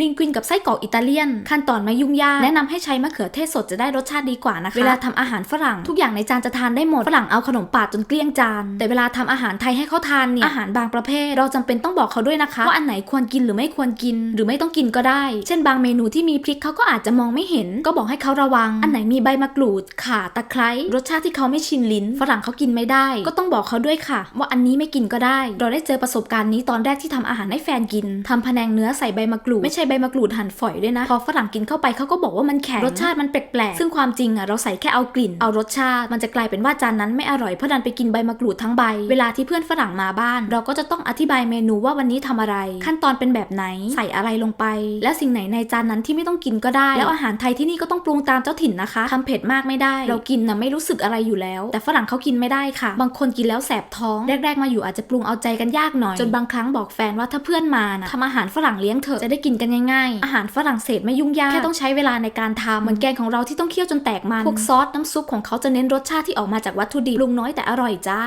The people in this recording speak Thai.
ลิงกวินกับไส้กรอกอิตาเลียน ขั้นตอนไม่ยุ่งยากแนะนำให้ใช้มะเขือเทศสดจะได้รสชาติดีกว่านะคะ เวลาทำอาหารฝรั่ง ทุกอย่างในจานจะทานได้หมด ฝรั่งเอาขนมปาดจนเกลี้ยงจาน แต่เวลาทำอาหารไทยให้เขาทานเนี่ยอาหารบางประเภท เราจำเป็นต้องบอกเขาด้วยนะคะว่าอันไหนควรกินหรือไม่ควรกิน หรือไม่ต้องกินก็ได้ เช่นบางเมนูที่มีพริกเขาก็อาจจะมองไม่เห็น ก็บอกให้เขาระวัง อันไหนมีใบมะกรูดข่าตะไคร้รสชาติที่เขาไม่ชินลิ้น ฝรั่งเขากินไม่ได้ ก็ต้องบอกเขาด้วยค่ะ ว่าอันนี้ไม่กินก็ได้ เราได้เจอประสบการณ์นี้ตอนแรกที่ทำอาหารให้แฟนกินทำพะแนงเนื้อใส่ใบมะกรูดไม่ใช่ใบมะกรูดหั่นฝอยด้วยนะ พอฝรั่งกินเข้าไปเขาก็บอกว่ามันแข็ง รสชาติมันแปลกๆ ซึ่งความจริงอะเราใส่แค่เอากลิ่น เอารสชาติ มันจะกลายเป็นว่าจานนั้นไม่อร่อยเพราะดันไปกินใบมะกรูดทั้งใบ เวลาที่เพื่อนฝรั่งมาบ้าน เราก็จะต้องอธิบายเมนูว่าวันนี้ทำอะไร ขั้นตอนเป็นแบบไหน ใส่อะไรลงไป และสิ่งไหนในจานนั้นที่ไม่ต้องกินก็ได้ แล้วอาหารไทยที่นี่ก็ต้องปรุงตามเจ้าถิ่นนะคะทำเผ็ดมากไม่ได้ เรากินนะไม่รู้สึกอะไรอยู่แล้ว แต่ฝรั่งเขากินไม่ได้ค่ะ บางคนกินแล้วแสบท้อง แรก ๆ มาอยู่อาจจะปรุงเอาใจกันยากหน่อย จนบางครั้งบอกแฟนว่าถ้าเพื่อนมานะทำอาหารฝรั่งเลี้ยงเถอะจะได้กินกันง่ายๆ อาหารฝรั่งเศสไม่ยุ่งยาก แค่ต้องใช้เวลาในการทำเหมือนแกงของเราที่ต้องเคี่ยวจนแตกมัน พวกซอสน้ำซุปของเขาจะเน้นรสชาติที่ออกมาจากวัตถุดิบปรุงน้อยแต่อร่อยจ้า